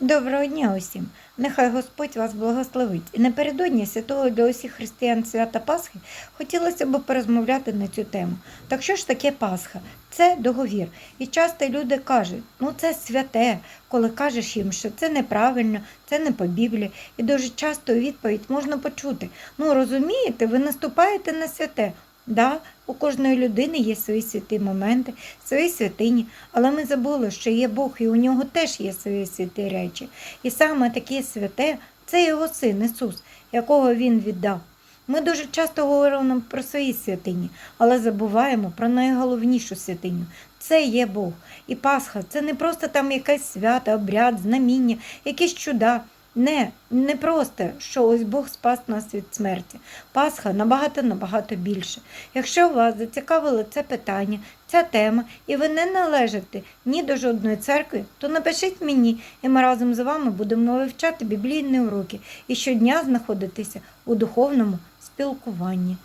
Доброго дня усім! Нехай Господь вас благословить. І напередодні святого для усіх християн свята Пасхи хотілося б порозмовляти на цю тему. Так що ж таке Пасха? Це договір. І часто люди кажуть, ну це святе, коли кажеш їм, що це неправильно, це не по Біблії. І дуже часто у відповідь можна почути: ну розумієте, ви наступаєте на святе. Да, у кожної людини є свої святі моменти, свої святині, але ми забули, що є Бог, і у нього теж є свої святі речі. І саме таке святе це його син Ісус, якого Він віддав. Ми дуже часто говоримо про свої святині, але забуваємо про найголовнішу святиню. Це є Бог. І Пасха це не просто там якесь свято, обряд, знаміння, якісь чуда. Не, не просто, що ось Бог спас нас від смерті. Пасха набагато набагато більше. Якщо вас зацікавило це питання, ця тема, і ви не належите ні до жодної церкви, то напишіть мені, і ми разом з вами будемо вивчати біблійні уроки і щодня знаходитися у духовному спілкуванні.